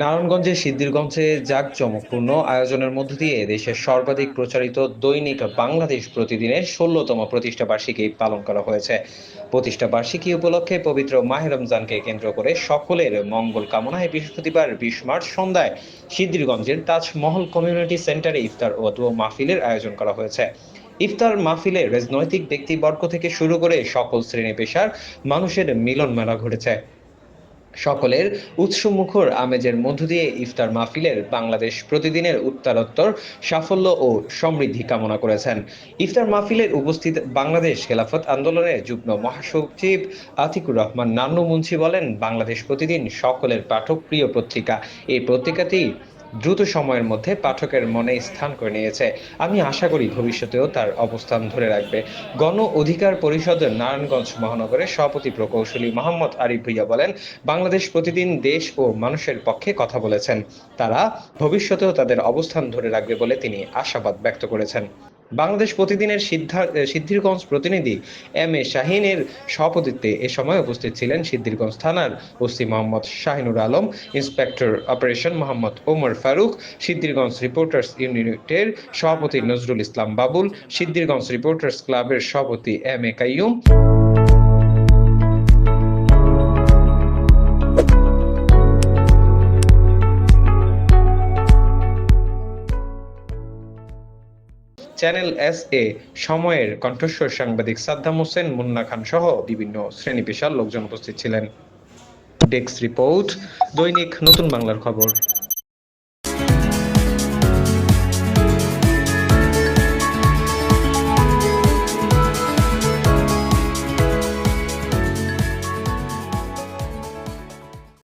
নারায়ণগঞ্জের সিদ্ধিরগঞ্জে জাঁকজমকপূর্ণ আয়োজনের মধ্য দিয়ে দেশের সর্বাধিক প্রচারিত দৈনিক বাংলাদেশ প্রতিদিনের ষোলোতম প্রতিষ্ঠা বার্ষিকী পালন করা হয়েছে। প্রতিষ্ঠা বার্ষিকী উপলক্ষে পবিত্র মাহে রমজানকে কেন্দ্র করে সকলের মঙ্গল কামনায় বৃহস্পতিবার বিশ মার্চ সন্ধ্যায় সিদ্ধিরগঞ্জের তাজমহল কমিউনিটি সেন্টারে ইফতার ও দোয়া মাহফিলের আয়োজন করা হয়েছে। ইফতার মাহফিলে রাজনৈতিক ব্যক্তিবর্গ থেকে শুরু করে সকল শ্রেণি পেশার মানুষের মিলন মেলা ঘটেছে। সকলের উৎসমুখর আমেজের মধ্য দিয়ে ইফতার মাহফিলের বাংলাদেশ প্রতিদিনের উত্তরোত্তর সাফল্য ও সমৃদ্ধি কামনা করেছেন। ইফতার মাহফিলের উপস্থিত বাংলাদেশ খেলাফত আন্দোলনের যুগ্ম মহাসচিব আতিকুর রহমান নান্নু মুন্সি বলেন, বাংলাদেশ প্রতিদিন সকলের পাঠক প্রিয় পত্রিকা। এই পত্রিকাটি দ্রুত সময়ের মধ্যে পাঠকের মনে স্থান করে নিয়েছে। আমি আশা করি ভবিষ্যতেও তার অবস্থান ধরে রাখবে। গণ অধিকার পরিষদের নারায়ণগঞ্জ মহানগরের সভাপতি প্রকৌশলী মোহাম্মদ আরিফ ভুইয়া বলেন, বাংলাদেশ প্রতিদিন দেশ ও মানুষের পক্ষে কথা বলেছেন। তারা ভবিষ্যতেও তাদের অবস্থান ধরে রাখবে বলে তিনি আশাবাদ ব্যক্ত করেছেন। বাংলাদেশ প্রতিদিনের সিদ্ধা- সিদ্ধিরগঞ্জ প্রতিনিধি এম এ শাহিনের সভাপতিত্বে এ সময় উপস্থিত ছিলেন সিদ্ধিরগঞ্জ থানার OC Mohammad Shahinur Alam, inspector operation Mohammad Omar Faruk, Siddhirganj reporters ইউনিটের সভাপতি নজরুল ইসলাম বাবুল, সিদ্ধিরগঞ্জ রিপোর্টার্স ক্লাবের সভাপতি M A Kaiyum. Channel S A সময়ের কণ্ঠস্বর সাংবাদিক সাদ্দাম হোসেন, মুন্না খান সহ বিভিন্ন শ্রেণি পেশার লোকজন উপস্থিত ছিলেন। ডেস্ক রিপোর্ট, দৈনিক নতুন বাংলার খবর।